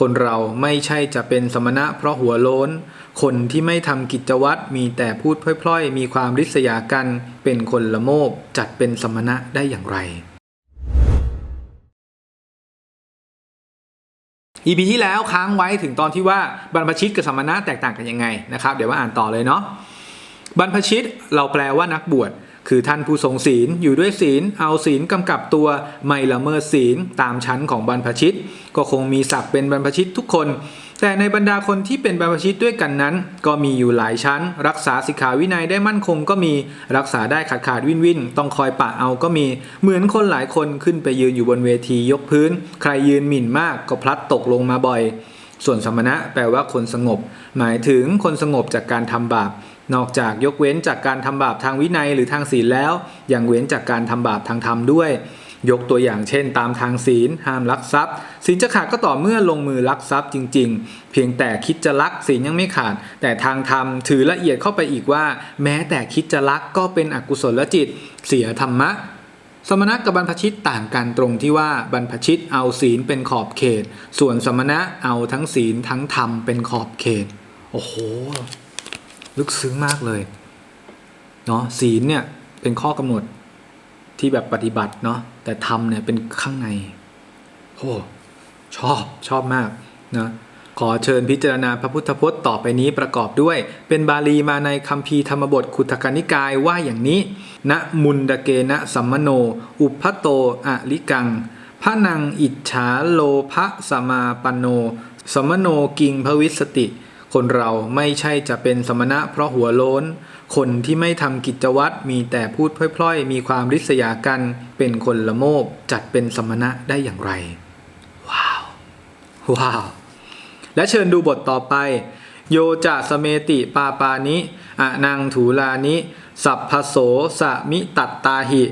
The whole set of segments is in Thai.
คนเราไม่ใช่จะเป็นสมณะเพราะหัวโล้น คนที่ไม่ทำกิจวัตรมีแต่พูดพล่อยๆ มีความริษยากัน เป็นคนละโมบจัดเป็นสมณะได้อย่างไร EP ที่แล้วค้างไว้ถึงตอนที่ว่าบรรพชิตกับสมณะแตกต่างกันยังไงนะครับ เดี๋ยวมาอ่านต่อเลยเนาะบรรพชิตเราแปลว่านักบวช คือท่านผู้ทรงศีลอยู่ด้วยศีล เอาศีลกำกับตัวไม่ละเมิดศีลตามชั้นของบรรพชิต ก็คงมีศักดิ์เป็นบรรพชิตทุกคน แต่ในบรรดาคนที่เป็นบรรพชิตด้วยกันนั้น ก็มีอยู่หลายชั้น รักษาสิกขาวินัยได้มั่นคงก็มีรักษาได้ขาดขาดวินวินต้องคอยปะเอาก็มี เหมือนคนหลายคนขึ้นไปยืนอยู่บนเวทียกพื้น ใครยืนหมิ่นมากก็พลัดตกลงมาบ่อยส่วนสมณะแปลว่าคนสงบ หมายถึงคนสงบจากการทำบาป นอกจากยกเว้นจากการทำบาปทางวินัยหรือทางศีลแล้วยังเว้นจากการทำบาปทางธรรมด้วย ยกตัวอย่างเช่น ตามทางศีล ห้ามลักทรัพย์ศีลจะขาดก็ต่อเมื่อลงมือลักทรัพย์จริง ๆ เพียงแต่คิดจะลักศีลยังไม่ขาด แต่ทางธรรมถือละเอียดเข้าไปอีกว่า แม้แต่คิดจะลักก็เป็นอกุศลจิต เสียธรรมะสมณะกับบรรพชิตต่างกันตรงที่ว่าบรรพชิตเอาศีลเป็นขอบเขต ส่วนสมณะเอาทั้งศีลทั้งธรรมเป็นขอบเขต โอ้โห ลึกซึ้งมากเลยเนาะศีลเนี่ยเป็นข้อกำหนดที่แบบปฏิบัติเนาะแต่ธรรมเนี่ยเป็นข้างในโอ้ชอบชอบมากนะขอเชิญพิจารณาพระพุทธพจน์ต่อไปนี้ประกอบด้วย เป็นบาลีมาในคัมภีร์ธรรมบทขุทกนิกายว่าอย่างนี้ ณมุนดเกนะสัมมโน อุพัโตอะลิกังพระนังอิจฉาโลภะสมาปันโน สมโนกิงภวิสติ คนเราไม่ใช่จะเป็นสมณะเพราะหัวโล้น คนที่ไม่ทำกิจวัตรมีแต่พูดพล่อยๆ มีความริษยากัน เป็นคนละโมบจัดเป็นสมณะได้อย่างไร ว้าว ว้าว และเชิญดูบทต่อไป โยจะสเมติปาปานิอะนังถูลานิ สัพพโสสะมิตัตตาหิ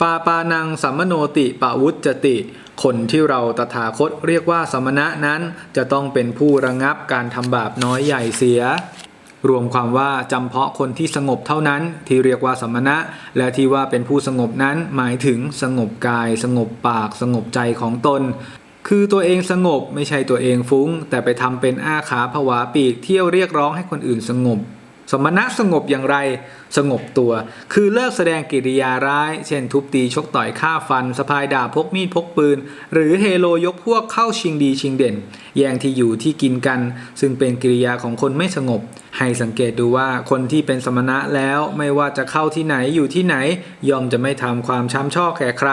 ปาปานังสัมมโนติปวุจติ คนที่เราตถาคตเรียกว่าสมณะนั้นจะต้องเป็นผู้ระงับการทำบาปน้อยใหญ่เสีย รวมความว่าจำเพาะคนที่สงบเท่านั้นที่เรียกว่าสมณะ และที่ว่าเป็นผู้สงบนั้นหมายถึงสงบกาย สงบปาก สงบใจของตน คือตัวเองสงบไม่ใช่ตัวเองฟุ้ง แต่ไปทำเป็นอ้าขาผวาปีกเที่ยวเรียกร้องให้คนอื่นสงบ สมณะสงบอย่างไรสงบตัว คือเลิกแสดงกิริยาร้าย เช่น ทุบตีชกต่อยฆ่าฟันสะพายดาบพกมีดพกปืน หรือเฮโลยกพวกเข้าชิงดีชิงเด่น แย่งที่อยู่ที่กินกัน ซึ่งเป็นกิริยาของคนไม่สงบ ให้สังเกตดูว่าคนที่เป็นสมณะแล้วไม่ว่าจะเข้าที่ไหนอยู่ที่ไหนย่อมจะไม่ทำความช้ำชอกแก่ใคร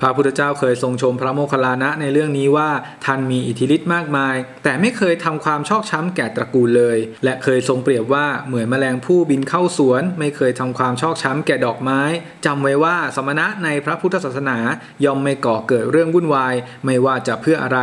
พระพุทธเจ้าเคยทรงชมพระโมคคัลลานะในเรื่องนี้ว่าท่านมีอิทธิฤทธิ์มากมาย แต่ไม่เคยทำความชอกช้ำแก่ตระกูลเลย และเคยทรงเปรียบว่าเหมือนแมลงผู้บินเข้าสวน ไม่เคยทำความชอกช้ำแก่ดอกไม้จำไว้ว่าสมณะในพระพุทธศาสนาย่อมไม่ก่อเกิดเรื่องวุ่นวาย ไม่ว่าจะเพื่ออะไร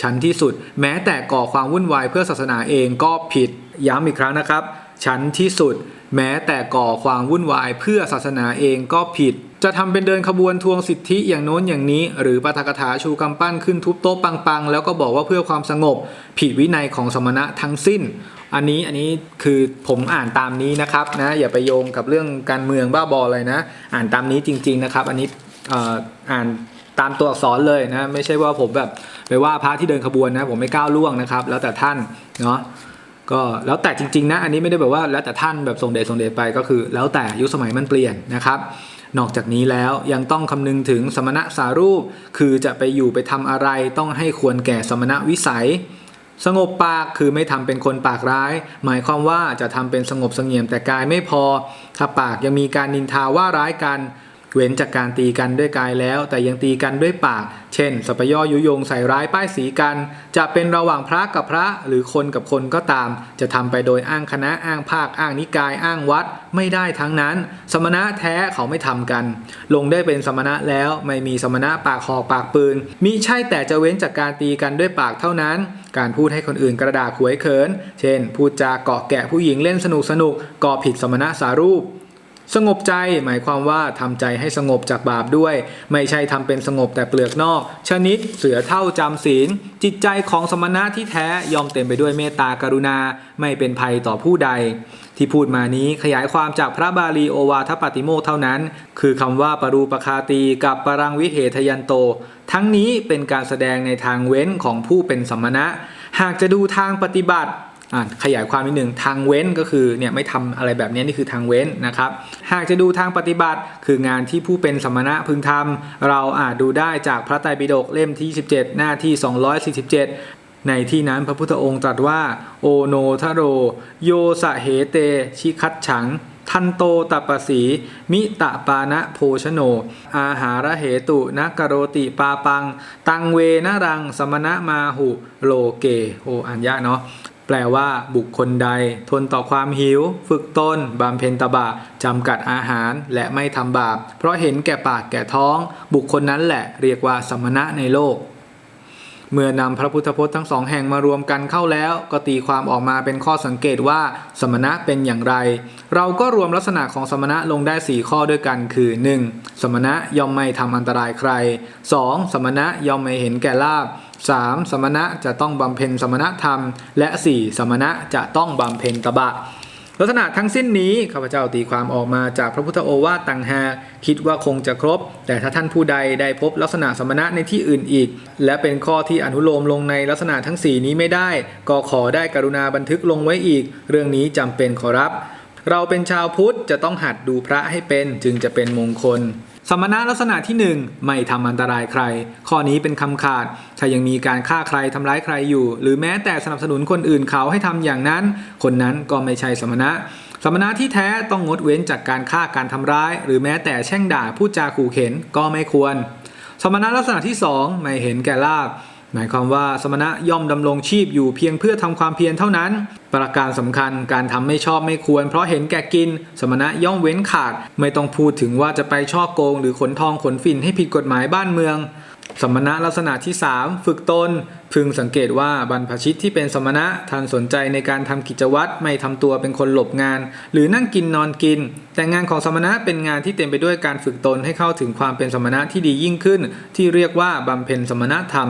ชั้นที่สุด แม้แต่ก่อความวุ่นวายเพื่อศาสนาเองก็ผิด ย้ำอีกครั้งนะครับ ชั้นที่สุด แม้แต่ก่อความวุ่นวายเพื่อศาสนาเองก็ผิด จะทำเป็นเดินขบวนทวงสิทธิอย่างโน้นอย่างนี้ หรือปาฐกถาชูกำปั้นขึ้นทุบโต๊ะปังๆ แล้วก็บอกว่าเพื่อความสงบผิดวินัยของสมณะทั้งสิ้น อันนี้อันนี้คือผมอ่านตามนี้นะครับนะอย่าไปโยงกับเรื่องการเมืองบ้าบอเลยนะ อ่านตามนี้จริง ๆนะครับ อันนี้อ่ออ่านตามตัวอักษรเลยนะ ไม่ใช่ว่าผมแบบไปว่าพระที่เดินขบวนนะ ผมไม่ก้าวล่วงนะครับ แล้วแต่ท่านเนาะก็แล้วแต่จริงๆนะ อันนี้ไม่ได้แบบว่าแล้วแต่ท่านแบบส่งเดชส่งเดชไปก็คือ แล้วแต่ยุคสมัยมันเปลี่ยนนะครับ นอกจากนี้แล้วยังต้องคำนึงถึงสมณะสารูป คือจะไปอยู่ไปทำอะไรต้องให้ควรแก่สมณะวิสัย สงบปากคือไม่ทำเป็นคนปากร้าย หมายความว่าจะทำเป็นสงบเสงี่ยมแต่กายไม่พอ ถ้าปากยังมีการนินทาว่าร้ายกัน เว้นจากการตีกันด้วยกายแล้ว แต่ยังตีกันด้วยปาก เช่น สปยอยุยงใส่ร้ายป้ายสีกัน จะเป็นระหว่างพระกับพระหรือคนกับคนก็ตาม จะทำไปโดยอ้างคณะอ้างภาคอ้างนิกายอ้างวัดไม่ได้ทั้งนั้น สมณะแท้เขาไม่ทำกัน ลงได้เป็นสมณะแล้วไม่มีสมณะปากหอกปากปืนมิใช่แต่จะเว้นจากการตีกันด้วยปากเท่านั้น การพูดให้คนอื่นกระดาษขวยเขิน เช่น พูดจาเกาะแกะผู้หญิงเล่นสนุกสนุกก่อผิดสมณะสารูป สงบใจหมายความว่าทำใจให้สงบจากบาปด้วย ไม่ใช่ทำเป็นสงบแต่เปลือกนอก ชนิดเสือเท่าจำศีล จิตใจของสมณะที่แท้ยอมเต็มไปด้วยเมตตากรุณา ไม่เป็นภัยต่อผู้ใด ที่พูดมานี้ขยายความจากพระบาลีโอวาทปาติโมกเท่านั้น คือคำว่าปรูปคาตีกับปรังวิเหทยันโต ทั้งนี้เป็นการแสดงในทางเว้นของผู้เป็นสมณะ หากจะดูทางปฏิบัติ ขยายความนิดหนึ่งทางเว้นก็คือเนี่ยไม่ทำอะไรแบบนี้นี่คือทางเว้นนะครับ หากจะดูทางปฏิบัติ คืองานที่ผู้เป็นสมณะพึงทำเราอาจดูได้จากพระไตรปิฎกเล่มที่27หน้าที่ 247ในที่นั้นพระพุทธองค์ตรัสว่า โอโนทโร โยสะเหเต ชิคัตฉัง ทันโตตัปสี มิตะปานะโภชโน อาหารเหตุนะกโรติปาปัง ตังเวนรัง สมณะมาหุ โลเก โออ่านยากเนาะ แปลว่าบุคคลใด ทนต่อความหิว ฝึกตนบำเพ็ญตบะจำกัดอาหารและไม่ทำบาป เพราะเห็นแก่ปากแก่ท้อง บุคคลนั้นแหละเรียกว่าสมณะในโลก เมื่อนำพระพุทธพจน์ทั้งสองแห่งมารวมกันเข้าแล้ว ก็ตีความออกมาเป็นข้อสังเกตว่าสมณะเป็นอย่างไร เราก็รวมลักษณะของสมณะลงได้ 4 ข้อด้วยกันคือ 1. สมณะย่อมไม่ทำอันตรายใคร 2. สมณะย่อมไม่เห็นแก่ลาบ 3. สมณะจะต้องบำเพ็ญสมณธรรม และ 4. สมณะจะต้องบำเพ็ญตบะ ลักษณะทั้งสิ้นนี้ข้าพเจ้าตีความออกมาจากพระพุทธโอวาทต่างหากคิดว่าคงจะครบ แต่ถ้าท่านผู้ใดได้พบลักษณะสมณะในที่อื่นอีก และเป็นข้อที่อนุโลมลงในลักษณะทั้ง 4 นี้ไม่ได้ ก็ขอได้กรุณาบันทึกลงไว้อีก เรื่องนี้จำเป็นขอรับ เราเป็นชาวพุทธจะต้องหัดดูพระให้เป็นจึงจะเป็นมงคล สมณะลักษณะที่ 1 ไม่ทำอันตรายใคร ข้อนี้เป็นคำขาด ถ้ายังมีการฆ่าใครทำร้ายใครอยู่ หรือแม้แต่สนับสนุนคนอื่นเขาให้ทำอย่างนั้น คนนั้นก็ไม่ใช่สมณะ สมณะที่แท้ต้องงดเว้นจากการฆ่าการทำร้าย หรือแม้แต่แช่งด่าพูดจาขู่เข็นก็ไม่ควร สมณะลักษณะที่ 2 ไม่เห็นแก่ลาบ หมายความว่าสมณะย่อมดำรงชีพอยู่เพียงเพื่อทำความเพียรเท่านั้น ประการสำคัญการทำไม่ชอบไม่ควร เพราะเห็นแก่กิน สมณะย่อมเว้นขาด ไม่ต้องพูดถึงว่าจะไปช่อโกง หรือขนทองขนฝิ่นให้ผิดกฎหมายบ้านเมือง สมณะลักษณะที่ 3 ฝึกตน พึงสังเกตว่าบรรพชิตที่เป็นสมณะท่านสนใจในการทำกิจวัตรไม่ทำตัวเป็นคนหลบงาน หรือนั่งกินนอนกิน แต่งานของสมณะเป็นงานที่เต็มไปด้วยการฝึกตนให้เข้าถึงความเป็นสมณะที่ดียิ่งขึ้น ที่เรียกว่าบำเพ็ญสมณธรรม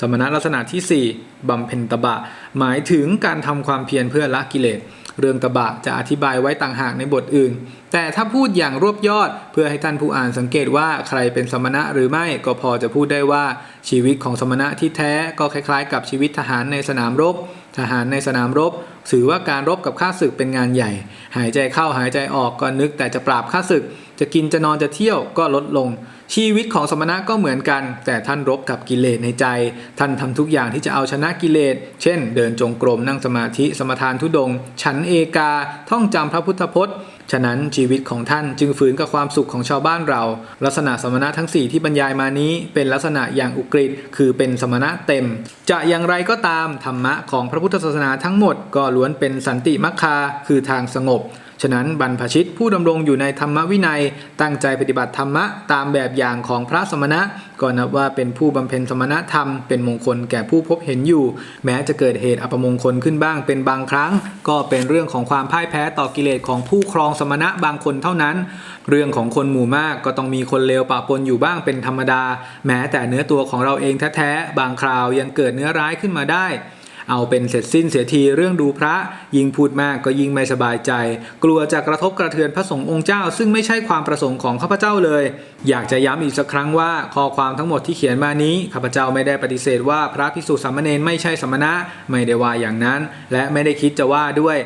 สมณะลักษณะที่ 4บำเพ็ญตบะ หมายถึงการทำความเพียรเพื่อละกิเลส เรื่องตบะจะอธิบายไว้ต่างหากในบทอื่น แต่ถ้าพูดอย่างรวบยอดเพื่อให้ท่านผู้อ่านสังเกตว่าใครเป็นสมณะหรือไม่ก็พอจะพูดได้ว่าชีวิตของสมณะที่แท้ก็คล้ายๆ กับชีวิตทหารในสนามรบ ทหารในสนามรบ ถือว่าการรบกับข้าศึกเป็นงานใหญ่ หายใจเข้าหายใจออกก็นึกแต่จะปราบข้าศึก จะกินจะนอนจะเที่ยวก็ลดลง ชีวิตของสมณะก็เหมือนกัน แต่ท่านรบกับกิเลสในใจ ท่านทำทุกอย่างที่จะเอาชนะกิเลส เช่น เดินจงกรมนั่งสมาธิสมทานทุดง ฉันเอกา ท่องจำพระพุทธพจน์ ฉะนั้นชีวิตของท่านจึงฝืนกับความสุขของชาวบ้านเรา ลักษณะสมณะทั้ง 4 ที่บรรยายมานี้ เป็นลักษณะอย่างอุกฤษคือเป็นสมณะเต็ม จะอย่างไรก็ตามธรรมะของพระพุทธศาสนาทั้งหมดก็ล้วนเป็นสันติมัคคาคือทางสงบ ฉะนั้นบรรพชิตผู้ดำรงอยู่ในธรรมวินัย ตั้งใจปฏิบัติธรรมะตามแบบอย่างของพระสมณะ ก็นับว่าเป็นผู้บำเพ็ญสมณธรรม เป็นมงคลแก่ผู้พบเห็นอยู่ แม้จะเกิดเหตุอัปมงคลขึ้นบ้างเป็นบางครั้ง ก็เป็นเรื่องของความพ่ายแพ้ต่อกิเลสของผู้ครองสมณะบางคนเท่านั้น เรื่องของคนหมู่มากก็ต้องมีคนเลวปะปนอยู่บ้างเป็นธรรมดา แม้แต่เนื้อตัวของเราเองแท้ๆบางคราวยังเกิดเนื้อร้ายขึ้นมาได้ เอาเป็นเสร็จสิ้นเสียทีเรื่องดูพระยิ่งพูดมากก็ยิ่งไม่สบายใจ กลัวจะกระทบกระเทือนพระสงฆ์องค์เจ้า ซึ่งไม่ใช่ความประสงค์ของข้าพเจ้าเลย อยากจะย้ำอีกสักครั้งว่าข้อความทั้งหมดที่เขียนมานี้ข้าพเจ้าไม่ได้ปฏิเสธว่าพระภิกษุสามเณรไม่ใช่สมณะไม่ได้ว่าอย่างนั้น และไม่ได้คิดจะว่าด้วย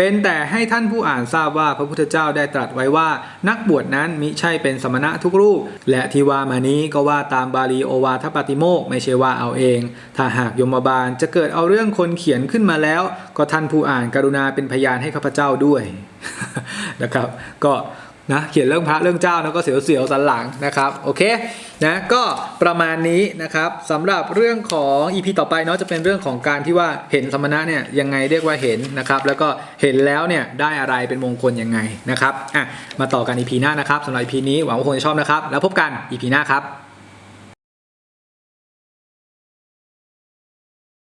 เป็นแต่ให้ท่านผู้อ่านทราบว่าพระพุทธเจ้าได้ตรัสไว้ว่า นักบวชนั้นมิใช่เป็นสมณะทุกรูป และที่ว่ามานี้ก็ว่าตามบาลีโอวาทปาติโมกไม่ใช่ว่าเอาเอง ถ้าหากยมบาลจะเกิดเอาเรื่องคนเขียนขึ้นมาแล้ว ก็ท่านผู้อ่านกรุณาเป็นพยานให้ข้าพเจ้าด้วยนะครับ ก็ นะเขียนเรื่องพระเรื่องเจ้านะก็เสียวๆสันหลังนะครับโอเคนะก็ประมาณนี้นะครับสำหรับเรื่องของ EP ต่อไปเนาะจะเป็นเรื่องของการที่ว่าเห็นสมณะเนี่ยยังไงเรียกว่าเห็นนะครับแล้วก็เห็นแล้วเนี่ยได้อะไรเป็นมงคลยังไงนะครับอะมาต่อกัน EP หน้านะครับสำหรับ EP นี้หวังว่าคงจะชอบนะครับ แล้วพบกัน EP หน้าครับ